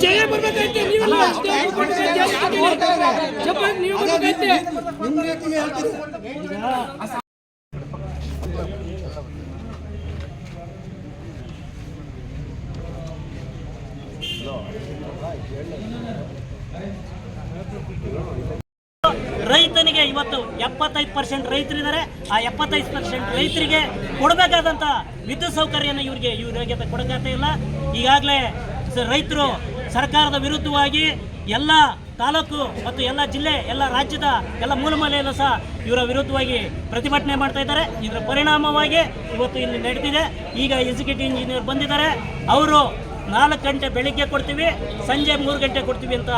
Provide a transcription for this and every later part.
ಜಯ ಬರ್ಬೇಕೈತೆ ನೀವೆಲ್ಲ ನೀವು ಬರ್ಬೇಕೈತೆ. ರೇಟಿಗೆ ಹೇಳ್ತೀರಿ ರೈತನಿಗೆ ಇವತ್ತು ಎಪ್ಪತ್ತೈದು ಪರ್ಸೆಂಟ್ ರೈತರಿದ್ದಾರೆ. ಆ ಎಪ್ಪತ್ತೈದು ಪರ್ಸೆಂಟ್ ರೈತರಿಗೆ ಕೊಡಬೇಕಾದಂಥ ವಿದ್ಯುತ್ ಸೌಕರ್ಯನ ಇವರಿಗೆ ಯೋಗ್ಯತೆ ಕೊಡಕಾಗ್ತಾ ಇಲ್ಲ. ಈಗಾಗಲೇ ರೈತರು ಸರ್ಕಾರದ ವಿರುದ್ಧವಾಗಿ ಎಲ್ಲ ತಾಲೂಕು ಮತ್ತು ಎಲ್ಲ ಜಿಲ್ಲೆ, ಎಲ್ಲ ರಾಜ್ಯದ ಎಲ್ಲ ಮೂಲಮೂಲೆಯಲ್ಲೂ ಸಹ ಇವರ ವಿರುದ್ಧವಾಗಿ ಪ್ರತಿಭಟನೆ ಮಾಡ್ತಾ ಇದ್ದಾರೆ. ಇದರ ಪರಿಣಾಮವಾಗಿ ಇವತ್ತು ಇಲ್ಲಿ ನಡೆದಿದೆ. ಈಗ ಎಕ್ಸಿಕ್ಯೂಟಿವ್ ಇಂಜಿನಿಯರ್ ಬಂದಿದ್ದಾರೆ. ಅವರು ನಾಲ್ಕು ಗಂಟೆ ಬೆಳಿಗ್ಗೆ ಕೊಡ್ತೀವಿ, ಸಂಜೆ ಮೂರು ಗಂಟೆ ಕೊಡ್ತೀವಿ ಅಂತ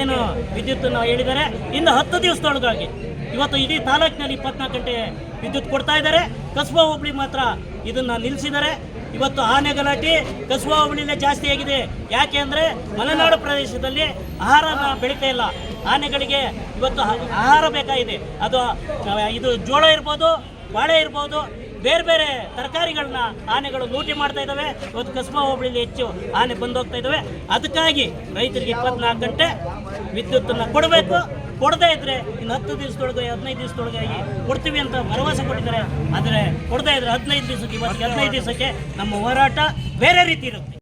ಏನು ವಿದ್ಯುತ್ತನ್ನು ಹೇಳಿದ್ದಾರೆ. ಇನ್ನು ಹತ್ತು ದಿವಸದೊಳಗಾಗಿ ಇವತ್ತು ಇಡೀ ತಾಲೂಕಿನಲ್ಲಿ ಇಪ್ಪತ್ನಾಲ್ಕು ಗಂಟೆ ವಿದ್ಯುತ್ ಕೊಡ್ತಾ ಇದ್ದಾರೆ. ಕಸಬಾ ಹೋಬಳಿ ಮಾತ್ರ ಇದನ್ನು ನಿಲ್ಲಿಸಿದ್ದಾರೆ. ಇವತ್ತು ಆನೆ ಗಲಾಟೆ, ಕಸಬಾ ಹುಬ್ಳಿಲೇ ಜಾಸ್ತಿ ಆಗಿದೆ. ಯಾಕೆ ಅಂದರೆ ಮಲೆನಾಡು ಪ್ರದೇಶದಲ್ಲಿ ಆಹಾರ ಬೆಳೀತಾ ಇಲ್ಲ. ಆನೆಗಳಿಗೆ ಇವತ್ತು ಆಹಾರ ಬೇಕಾಗಿದೆ. ಅದು, ಇದು ಜೋಳ ಇರ್ಬೋದು, ಬಾಳೆ ಇರ್ಬೋದು ಬೇರೆ ಬೇರೆ ತರಕಾರಿಗಳನ್ನ ಆನೆಗಳು ಲೂಟಿ ಮಾಡ್ತಾ ಇದ್ದಾವೆ. ಇವತ್ತು ಕಸ್ಮಾ ಹೋಬಳಿಲಿ ಹೆಚ್ಚು ಆನೆ ಬಂದು ಹೋಗ್ತಾ ಇದ್ದಾವೆ. ಅದಕ್ಕಾಗಿ ರೈತರಿಗೆ ಇಪ್ಪತ್ನಾಲ್ಕು ಗಂಟೆ ವಿದ್ಯುತ್ತನ್ನು ಕೊಡಬೇಕು. ಕೊಡದೇ ಇದ್ರೆ ಇನ್ನು ಹತ್ತು ದಿವಸದೊಳಗೆ, ಹದಿನೈದು ದಿವಸದೊಳಗಾಗಿ ಕೊಡ್ತೀವಿ ಅಂತ ಭರವಸೆ ಕೊಟ್ಟಿದ್ದಾರೆ. ಆದರೆ ಕೊಡದೇ ಇದ್ರೆ ಹದಿನೈದು ದಿವಸಕ್ಕೆ, ಇವತ್ತಿಗೆ ಹದಿನೈದು ದಿವಸಕ್ಕೆ ನಮ್ಮ ಹೋರಾಟ ಬೇರೆ ರೀತಿ ಇರುತ್ತೆ.